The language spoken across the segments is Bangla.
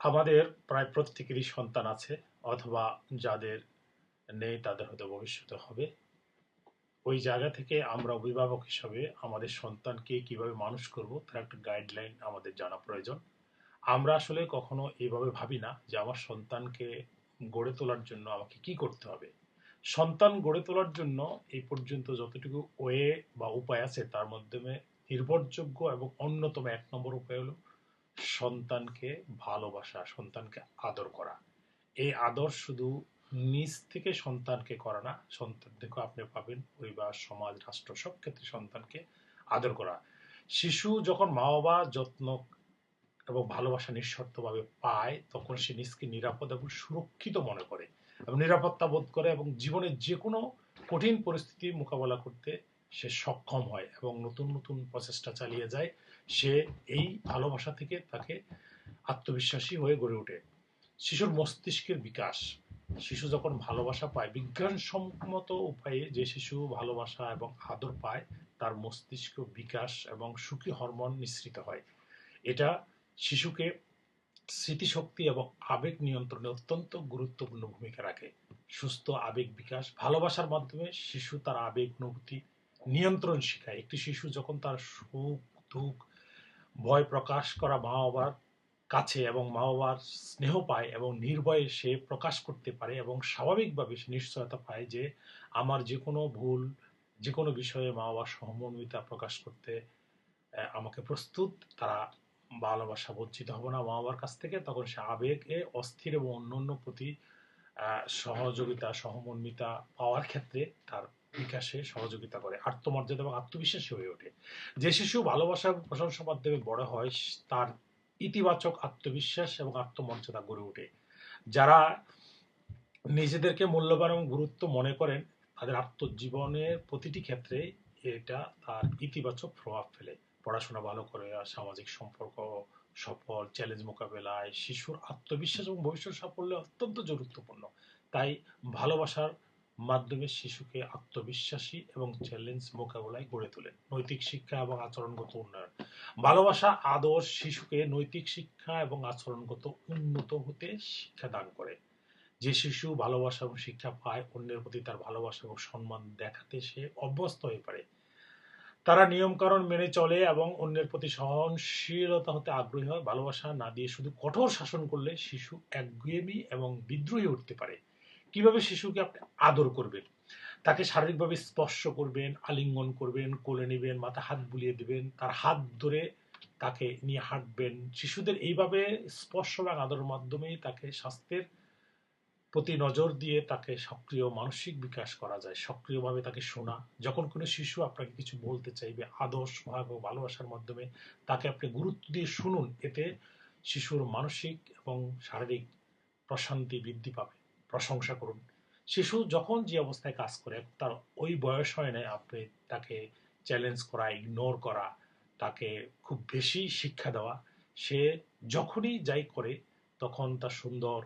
আমাদের প্রায় প্রত্যেকেরই সন্তান আছে, অথবা যাদের নেই তাদের হয়তো ভবিষ্যতে হবে। ওই জায়গা থেকে আমরা অভিভাবক হিসাবে আমাদের সন্তানকে কীভাবে মানুষ করব, তার একটা গাইডলাইন আমাদের জানা প্রয়োজন। আমরা আসলে কখনো এইভাবে ভাবি না যে আমার সন্তানকে গড়ে তোলার জন্য আমাকে কি করতে হবে। সন্তান গড়ে তোলার জন্য এই পর্যন্ত যতটুকু ওয়ে বা উপায় আছে, তার মাধ্যমে নির্ভরযোগ্য এবং অন্যতম এক নম্বর উপায় হলো সন্তানকে ভালোবাসা, সন্তানকে আদর করা। এই আদর শুধু নিজ থেকে সন্তানকে করা না, সন্তান থেকে আপনি পাবেন পরিবার, সমাজ, রাষ্ট্র, সব ক্ষেত্রে সন্তানকে আদর করা। শিশু যখন মা বাবা যত্ন এবং ভালোবাসা নিঃশর্তভাবে পায়, তখন সে নিজকে নিরাপদ এবং সুরক্ষিত মনে করে এবং নিরাপত্তা বোধ করে এবং জীবনের যে কোনো কঠিন পরিস্থিতি মোকাবেলা করতে সে সক্ষম হয় এবং নতুন নতুন প্রচেষ্টা চালিয়ে যায়, সে এই ভালোবাসা থেকে তাকে আত্মবিশ্বাসী হয়ে গড়ে ওঠে। শিশুর মস্তিষ্কের বিকাশ। শিশু যখন ভালোবাসা পায়, বিজ্ঞানসম্মত উপায়ে যে শিশু ভালোবাসা এবং আদর পায়, তার মস্তিষ্ক বিকাশ এবং সুখী হরমোন নিঃসৃত হয়। এটা শিশুকে স্মৃতিশক্তি এবং আবেগ নিয়ন্ত্রণে অত্যন্ত গুরুত্বপূর্ণ ভূমিকা রাখে। সুস্থ আবেগ বিকাশ, ভালোবাসার মাধ্যমে শিশু তার আবেগ, অনুভূতি নিয়ন্ত্রণ শেখায়। একটি শিশু যখন তার সুখ, দুঃখ, ভয় প্রকাশ করা মা বাবার কাছে এবং মা বাবার স্নেহ পায় এবং নির্ভয়ে সে প্রকাশ করতে পারে এবং স্বাভাবিকভাবে সে নিশ্চয়তা পায় যে আমার যে কোনো ভুল, যে কোনো বিষয়ে মা বাবার সহমর্মিতা প্রকাশ করতে আমাকে প্রস্তুত, তারা ভালোবাসা বঞ্চিত হবে না মা বাবার কাছ থেকে, তখন সে আবেগে অস্থির এবং অন্য অন্য প্রতি সহযোগিতা, সহমর্মিতা পাওয়ার ক্ষেত্রে তার বিকাশে সহযোগিতা করে। আত্মমর্যাদা এবং আত্মবিশ্বাসী হয়ে ওঠে। যে শিশু ভালোবাসা এবং প্রশংসার মাধ্যমে বড় হয়, তার ইতিবাচক আত্মবিশ্বাস এবং আত্মমর্যাদা গড়ে ওঠে। যারা নিজেদেরকে মূল্যবান এবং গুরুত্ব মনে করেন, তাদের আত্মজীবনের প্রতিটি ক্ষেত্রে এটা তার ইতিবাচক প্রভাব ফেলে। পড়াশোনা ভালো করে, সামাজিক সম্পর্ক সফল চ্যালেঞ্জ মোকাবেলায় শিশুর আত্মবিশ্বাস এবং ভবিষ্যৎ সাফল্য অত্যন্ত গুরুত্বপূর্ণ তাই ভালোবাসার মাধ্যমে শিশুকে আত্মবিশ্বাসী এবং চ্যালেঞ্জ মোকাবেলায় গড়ে তোলেন। নৈতিক শিক্ষা এবং আচরণগত উন্নয়ন। ভালোবাসা আদর শিশুকে নৈতিক শিক্ষা এবং আচরণগত উন্নত হতে শিক্ষা দান করে। যে শিশু ভালোবাসা এবং শিক্ষা পায়, অন্যের প্রতি তার ভালোবাসা এবং সম্মান দেখাতে সে অভ্যস্ত হয়ে পারে তারা নিয়মকানুন মেনে চলে এবং অন্যের প্রতি সহনশীলতা হতে আগ্রহী হয়। ভালোবাসা না দিয়ে শুধু কঠোর শাসন করলে শিশু একগুয়েমি এবং বিদ্রোহী উঠতে পারে। কীভাবে শিশুকে আপনি আদর করবেন? তাকে শারীরিকভাবে স্পর্শ করবেন, আলিঙ্গন করবেন, কোলে নেবেন মাথা হাত বুলিয়ে দিবেন, তার হাত ধরে তাকে নিয়ে হাঁটবেন। শিশুদের এইভাবে স্পর্শ এবং আদরের মাধ্যমেই তাকে স্বাস্থ্যের প্রতি নজর দিয়ে তাকে সক্রিয় মানসিক বিকাশ করা যায়, সক্রিয়ভাবে তাকে শোনা। যখন কোনো শিশু আপনাকে কিছু বলতে চাইবে আদর্শ ভাব ও ভালোবাসার মাধ্যমে তাকে আপনি গুরুত্ব দিয়ে শুনুন, এতে শিশুর মানসিক এবং শারীরিক প্রশান্তি বৃদ্ধি পাবে। প্রশংসা করুন। শিশু যখন যে অবস্থায় কাজ করে, তার ওই বয়স হয় না আপনি তাকে চ্যালেঞ্জ করা ইগনোর করা, তাকে খুব বেশি শিক্ষা দেওয়া। সে যখনই যাই করে, তখন তার সুন্দর,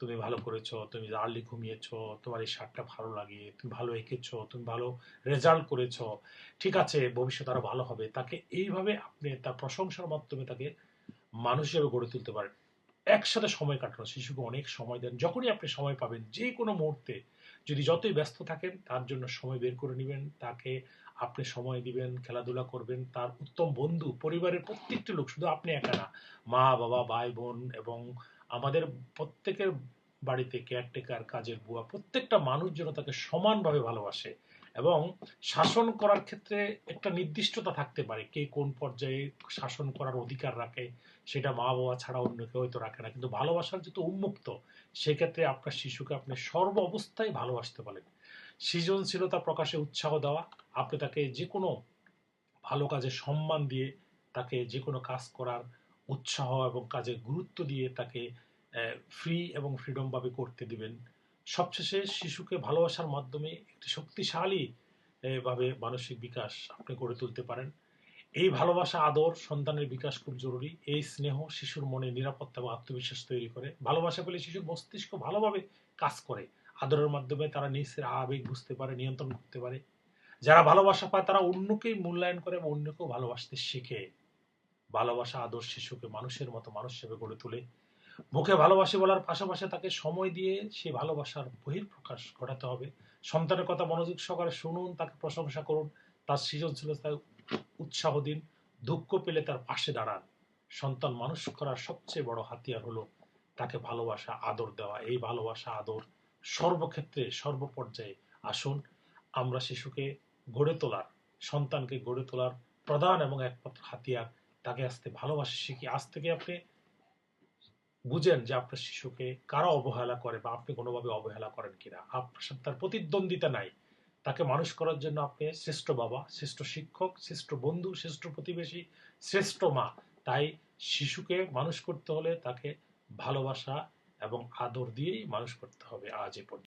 তুমি ভালো করেছ, তুমি আর্লি ঘুমিয়েছো, তোমার এই শার্টটা ভালো লাগে, তুমি ভালো এঁকেছো, তুমি ভালো রেজাল্ট করেছ, ঠিক আছে, ভবিষ্যৎ আরও ভালো হবে। তাকে এইভাবে আপনি তার প্রশংসার মাধ্যমে তাকে মানুষ হিসেবে গড়ে তুলতে পারেন। একসাথে সময় কাটানো, শিশুকে অনেক সময় দেন। যখনই আপনি সময় পাবেন, যে কোনো মুহূর্তে যদি যতই ব্যস্ত থাকেন, তার জন্য সময় বের করে নেবেন। তাকে আপনি সময় দিবেন, খেলাধুলা করবেন। তার উত্তম বন্ধু, পরিবারের প্রত্যেকটি লোক, শুধু আপনি একা না, মা, বাবা, ভাই, বোন এবং আমাদের প্রত্যেকের বাড়িতে কেয়ারটেকার কাজের বুয়া, প্রত্যেকটা মানুষ যেন তাকে সমানভাবে ভালোবাসে। এবং শাসন করার ক্ষেত্রে একটা নির্দিষ্টতা থাকতে পারে কে কোন পর্যায়ে শাসন করার অধিকার রাখে, সেটা মা বাবা ছাড়া অন্য কেউ হয়তো রাখে না। কিন্তু ভালোবাসার যেহেতু উন্মুক্ত, সেক্ষেত্রে আপনার শিশুকে আপনি সর্ব অবস্থায় ভালোবাসতে পারেন। সৃজনশীলতা প্রকাশে উৎসাহ দেওয়া, আপনি তাকে যে কোনো ভালো কাজে সম্মান দিয়ে তাকে যে কোনো কাজ করার উৎসাহ এবং কাজে গুরুত্ব দিয়ে তাকে ফ্রি এবং ফ্রিডমভাবে করতে দিবেন। সবশেষে শিশুকে ভালোবাসার মাধ্যমে একটি শক্তিশালী ভাবে মানসিক বিকাশ আপনি গড়ে তুলতে পারেন। এই ভালোবাসা, আদর, সন্তানের বিকাশ খুব জরুরি। এই স্নেহ শিশুর মনে নিরাপত্তা এবং আত্মবিশ্বাস তৈরি করে। ভালোবাসা পেলে শিশুর মস্তিষ্ক ভালোভাবে কাজ করে। আদরের মাধ্যমে তারা নিজের আবেগ বুঝতে পারে, নিয়ন্ত্রণ করতে পারে। যারা ভালোবাসা পায়, তারা অন্যকেই মূল্যায়ন করে এবং অন্যকেও ভালোবাসতে শিখে। ভালোবাসা, আদর শিশুকে মানুষের মতো মানুষ হিসেবে গড়ে তোলে। মুখে ভালোবাসি বলার পাশাপাশি তাকে সময় দিয়ে সেই ভালোবাসার বহির্প্রকাশ ঘটাতে হবে। সন্তানের কথা মনোযোগ সহকারে শুনুন, তাকে প্রশংসা করুন, তার সৃজনশীলতায় উৎসাহ দিন, দুঃখ পেলে তার পাশে দাঁড়ান। সন্তান মানুষ করার সবচেয়ে বড় হাতিয়ার হলো তাকে ভালোবাসা, আদর দেওয়া। এই ভালোবাসা, আদর সর্বক্ষেত্রে, সর্বপর্যায়ে আসুন। আমরা শিশুকে গড়ে তোলার, সন্তানকে গড়ে তোলার প্রধান এবং একমাত্র হাতিয়ার। তাকে আসতে ভালোবাসা শিখি। আজ থেকে আপনি বুঝেন যে আপনার শিশুকে কারা অবহেলা করে বা আপনি কোনোভাবে অবহেলা করেন কিনা। আপনার সাথে তার প্রতিদ্বন্দ্বিতা নাই। তাকে মানুষ করার জন্য আপনি শ্রেষ্ঠ বাবা, শ্রেষ্ঠ শিক্ষক, শ্রেষ্ঠ বন্ধু, শ্রেষ্ঠ প্রতিবেশী, শ্রেষ্ঠ মা। তাই শিশুকে মানুষ করতে হলে তাকে ভালোবাসা এবং আদর দিয়েই মানুষ করতে হবে আজ এ পর্যন্ত।